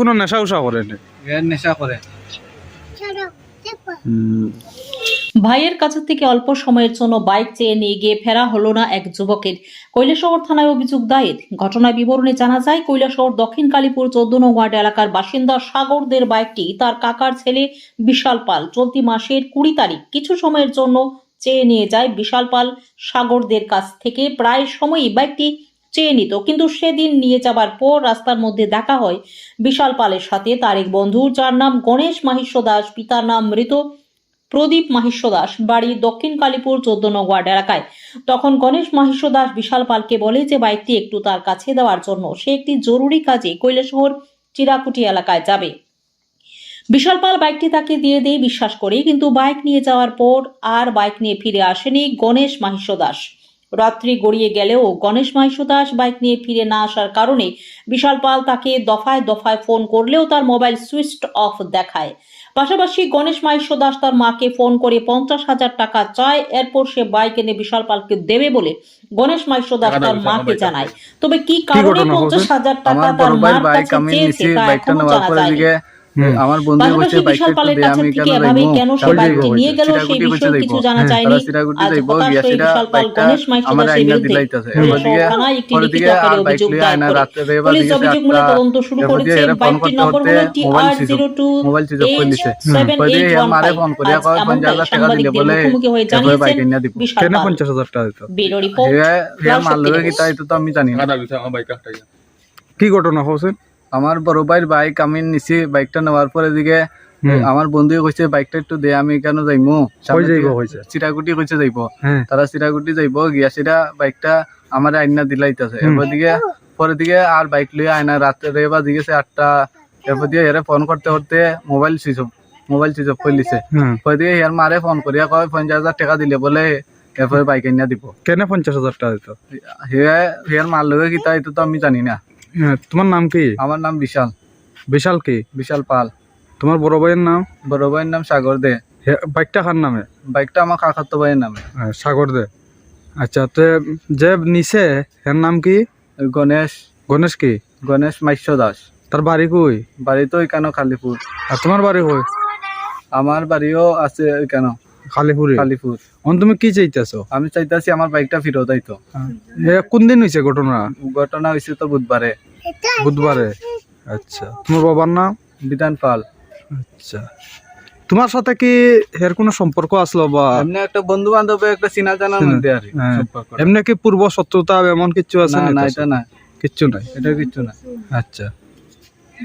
কোনো নেশা উষা করে এর নেশা করে। ভাইয়ের কাছ থেকে অল্প সময়ের জন্য বাইক চেয়ে নিয়ে গিয়ে ফেরা হলো না এক যুবকের। কৈলাসহর থানায় অভিযোগ দায়ের। ঘটনার বিবরণে জানা যায় কৈলাসহর দক্ষিণ কালীপুর চোদ্দ নং ওয়ার্ড এলাকার বাসিন্দা সাগরদের বাইকটি তার কাকার ছেলে বিশাল পাল চলতি মাসের কুড়ি তারিখ কিছু সময়ের জন্য চেয়ে নিয়ে যায় বিশাল পাল সাগরদের কাছ থেকে। প্রায় সময়ই বাইকটি চেয়ে নিত। কিন্তু সেদিন নিয়ে যাবার পর রাস্তার মধ্যে দেখা হয়, বিশাল পালের সাথে তার এক বন্ধু, যার নাম গণেশ মাহিষ্য দাস, পিতার নাম মৃত প্রদীপ মাহিষ্য দাস, বাড়ি দক্ষিণ কালীপুর চোদ্দ এলাকায়। তখন গণেশ মাহিষ্য দাস বিশাল পালকে বলে যে, বাইকটি একটু তার কাছে দেওয়ার জন্য। সে একটি জরুরি কাজে কৈলাসহর চিরাকুটি এলাকায় যাবে। বিশাল পাল বাইকটি তাকে দিয়ে দিয়ে বিশ্বাস করে কিন্তু বাইক নিয়ে যাওয়ার পর আর বাইক নিয়ে ফিরে আসেনি গণেশ মাহিষ্য দাস। রাত্রি গড়িয়ে গেলেও গণেশ দাস বাইক নিয়ে ফিরে না আসার কারণে বিশাল পাল তাকে দফায় দফায় ফোন করলেও তার মোবাইল সুইচ অফ দেখায়। পাশাপাশি গণেশ দাস তার মাকে ফোন করে পঞ্চাশ হাজার টাকা চায় এরপর সে বাইক এনে বিশাল পালকে দেবে বলে গণেশ দাস তার মাকে জানায়। তবে কি কারণে পঞ্চাশ হাজার টাকা তার মার কাছে চেয়েছে তা এখনও জানা যায়নি। আমার বন্ধু কইছে বাইকটা একটু দে কাছে আমি কেন সে বাইকটি নিয়ে গেল সেই বিষয়ে কিছু জানা যায়নি। আজ যাইবো গিয়া হয়ে সেটা বিশাল পাল বাইকটা গণেশ মাইশো আমার আইনা বিরুদ্ধে থানায় একটি লিখিত আকারে আর বাইক অভিযোগ দায়ের করে। পুলিশ অভিযোগ মূলে তদন্ত শুরু করেছে ফোন বাইকটির করতে নম্বর করতে হলো টি মোবাইল আর জিরো টু দিছে। Seven eight one five phone করিয়া আজ কয় এমনটাই সাংবাদিকদের বলে মুখোমুখি হয়ে জানিয়েছেন বিশাল পাল। ব্যুরো রিপোর্ট কি ঘটনা হয়েছে আমার বড় ভাইয়ের বাইক আমি নিছি বাইকটা নেওয়ার পরে দিকে। আমার বন্ধু কইছে বাইকটা একটু দে আমি কেন যাইমু? যাইবো কইছে? যাইব। তারা চিরাকুটি যাইব। গিয়া সেটা বাইকটা আমার আইনা দিলাইতেছে। এরপর দিকে পরে দিকে আর বাইক লইয়া আয়না রাত্রে বা দিকেছে আটটা এরপর দিয়ে এরে ফোন করতে করতে mobile switch off mobile switch off করে লিছে পরে দিকে ইয়ার মারে ফোন করিয়া কয় পঞ্চাশ হাজার টাকা দিলে বলে এরপরে বাইক আইনা দিব। কেন পঞ্চাশ হাজার টাকা দিত হে হেয়ার মার লগে কিতা এটা তো আমি জানি না। তোমার নাম কি? আমার নাম বিশাল। বিশাল কি? বিশাল পাল। তোমার বড় ভাইয়ের নাম? বড় ভাইয়ের নাম সাগর দে। হে- বাইকটা কার নামে? বাইকটা আমার কাকাতো ভাইয়ের নামে। হ্যাঁ, সাগর দে। আচ্ছা তো যে নিছে এর নাম কি? গণেশ। গণেশ কি? গণেশ মাইশ্য দাস। তার বাড়ি কই? বাড়ি তো এখানে কালীপুর আর তোমার বাড়ি কই? আমার বাড়িও আছে কেন খালিপুরে? কালীপুর অন তুমি কি চাইতেছো? আমি চাইতাছি আমার বাইকটা ফিরত আইতো। এ কোন দিন হয়েছে ঘটনা? ঘটনা হয়েছে তো বুধবারে। বুধবারে? আচ্ছা। তোমার বাবার নাম? বিধান পাল। আচ্ছা। তোমার সাথে কি এর কোনো সম্পর্ক আসলো বা? এমনি একটা বন্ধু বান্ধব একটা চিনা জানার চিনা, মধ্যে আর হ্যাঁ। এমনি কি পূর্ব শত্রুতা এমন কিছু আছে না না এটা না। কিচ্ছু নাই। এটা কিচ্ছু না আচ্ছা।